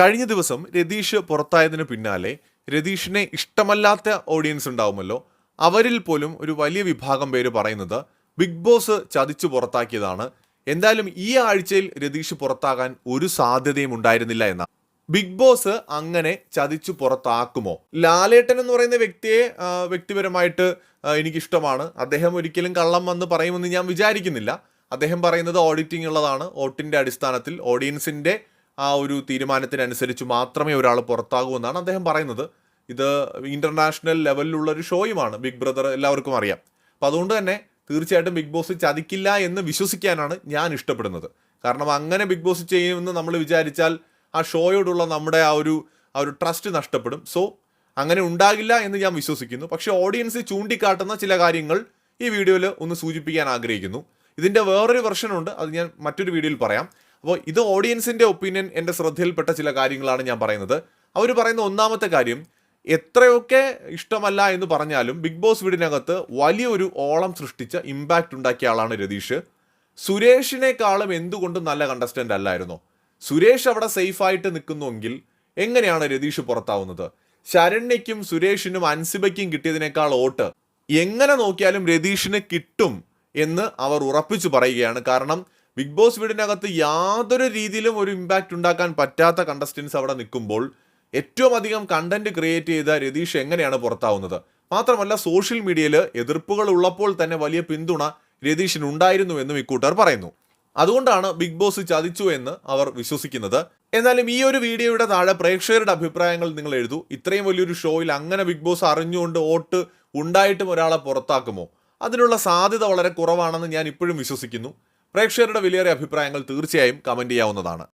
കഴിഞ്ഞ ദിവസം രതീഷ് പുറത്തായതിന് പിന്നാലെ രതീഷിനെ ഇഷ്ടമല്ലാത്ത ഓഡിയൻസ് ഉണ്ടാവുമല്ലോ. അവരിൽ പോലും ഒരു വലിയ വിഭാഗം പേര് പറയുന്നത് ബിഗ് ബോസ് ചതിച്ചു പുറത്താക്കിയതാണ്. എന്തായാലും ഈ ആഴ്ചയിൽ രതീഷ് പുറത്താകാൻ ഒരു സാധ്യതയും ഉണ്ടായിരുന്നില്ല എന്ന. ബിഗ് ബോസ് അങ്ങനെ ചതിച്ചു പുറത്താക്കുമോ? ലാലേട്ടൻ എന്ന് പറയുന്ന വ്യക്തിയെ വ്യക്തിപരമായിട്ട് എനിക്കിഷ്ടമാണ്. അദ്ദേഹം ഒരിക്കലും കള്ളം വന്ന് പറയുമെന്ന് ഞാൻ വിചാരിക്കുന്നില്ല. അദ്ദേഹം പറയുന്നത് ഓഡിറ്റിംഗ് ഉള്ളതാണ്. ഓട്ടിന്റെ അടിസ്ഥാനത്തിൽ ഓഡിയൻസിന്റെ ആ ഒരു തീരുമാനത്തിനനുസരിച്ച് മാത്രമേ ഒരാൾ പുറത്താകൂ എന്നാണ് അദ്ദേഹം പറയുന്നത്. ഇത് ഇന്റർനാഷണൽ ലെവലിലുള്ള ഒരു ഷോയുമാണ്. ബിഗ് ബ്രദർ എല്ലാവർക്കും അറിയാം. അപ്പോൾ അതുകൊണ്ട് തന്നെ തീർച്ചയായിട്ടും ബിഗ് ബോസ് ചതിക്കില്ല എന്ന് വിശ്വസിക്കാനാണ് ഞാൻ ഇഷ്ടപ്പെടുന്നത്. കാരണം അങ്ങനെ ബിഗ് ബോസ് ചെയ്യുമെന്ന് നമ്മൾ വിചാരിച്ചാൽ ആ ഷോയോടുള്ള നമ്മുടെ ആ ഒരു ആ ഒരു ട്രസ്റ്റ് നഷ്ടപ്പെടും. സോ അങ്ങനെ ഉണ്ടാകില്ല എന്ന് ഞാൻ വിശ്വസിക്കുന്നു. പക്ഷേ ഓഡിയൻസ് ചൂണ്ടിക്കാട്ടുന്ന ചില കാര്യങ്ങൾ ഈ വീഡിയോയിൽ ഒന്ന് സൂചിപ്പിക്കാൻ ആഗ്രഹിക്കുന്നു. ഇതിന്റെ വേറൊരു വെർഷനുണ്ട്. അത് ഞാൻ മറ്റൊരു വീഡിയോയിൽ പറയാം. അപ്പോൾ ഇത് ഓഡിയൻസിന്റെ ഒപ്പീനിയൻ എന്റെ ശ്രദ്ധയിൽപ്പെട്ട ചില കാര്യങ്ങളാണ് ഞാൻ പറയുന്നത്. അവർ പറയുന്ന ഒന്നാമത്തെ കാര്യം എത്രയൊക്കെ ഇഷ്ടമല്ല എന്ന് പറഞ്ഞാലും ബിഗ് ബോസ് വീടിനകത്ത് വലിയൊരു ഓളം സൃഷ്ടിച്ച ഇമ്പാക്റ്റ് ഉണ്ടാക്കിയ ആളാണ് രതീഷ്. സുരേഷിനേക്കാളും എന്തുകൊണ്ടും നല്ല കണ്ടസ്റ്റന്റ് അല്ലായിരുന്നോ. സുരേഷ് അവിടെ സേഫായിട്ട് നിൽക്കുന്നുവെങ്കിൽ എങ്ങനെയാണ് രതീഷ് പുറത്താവുന്നത്? ശരണ്യയ്ക്കും സുരേഷിനും അൻസിബയ്ക്കും കിട്ടിയതിനേക്കാൾ വോട്ട് എങ്ങനെ നോക്കിയാലും രതീഷിന് കിട്ടും എന്ന് അവർ ഉറപ്പിച്ചു പറയുകയാണ്. കാരണം ബിഗ് ബോസ് വീടിനകത്ത് യാതൊരു രീതിയിലും ഒരു ഇമ്പാക്റ്റ് ഉണ്ടാക്കാൻ പറ്റാത്ത കണ്ടസ്റ്റൻസ് അവിടെ നിൽക്കുമ്പോൾ ഏറ്റവും അധികം കണ്ടന്റ് ക്രിയേറ്റ് ചെയ്ത രതീഷ് എങ്ങനെയാണ് പുറത്താവുന്നത്? മാത്രമല്ല സോഷ്യൽ മീഡിയയിൽ എതിർപ്പുകൾ ഉള്ളപ്പോൾ തന്നെ വലിയ പിന്തുണ രതീഷിന് ഉണ്ടായിരുന്നു എന്നും ഇക്കൂട്ടർ പറയുന്നു. അതുകൊണ്ടാണ് ബിഗ് ബോസ് ചതിച്ചു എന്ന് അവർ വിശ്വസിക്കുന്നത്. എന്നാലും ഈ ഒരു വീഡിയോയുടെ താഴെ പ്രേക്ഷകരുടെ അഭിപ്രായങ്ങൾ നിങ്ങൾ എഴുതൂ. ഇത്രയും വലിയൊരു ഷോയിൽ അങ്ങനെ ബിഗ് ബോസ് അറിഞ്ഞുകൊണ്ട് വോട്ട് ഉണ്ടായിട്ടും ഒരാളെ പുറത്താക്കുമോ? അതിനുള്ള സാധ്യത വളരെ കുറവാണെന്ന് ഞാൻ ഇപ്പോഴും വിശ്വസിക്കുന്നു. പ്രേക്ഷകരുടെ വിലയേറിയ അഭിപ്രായങ്ങൾ തീർച്ചയായും കമന്റ് ചെയ്യാവുന്നതാണ്.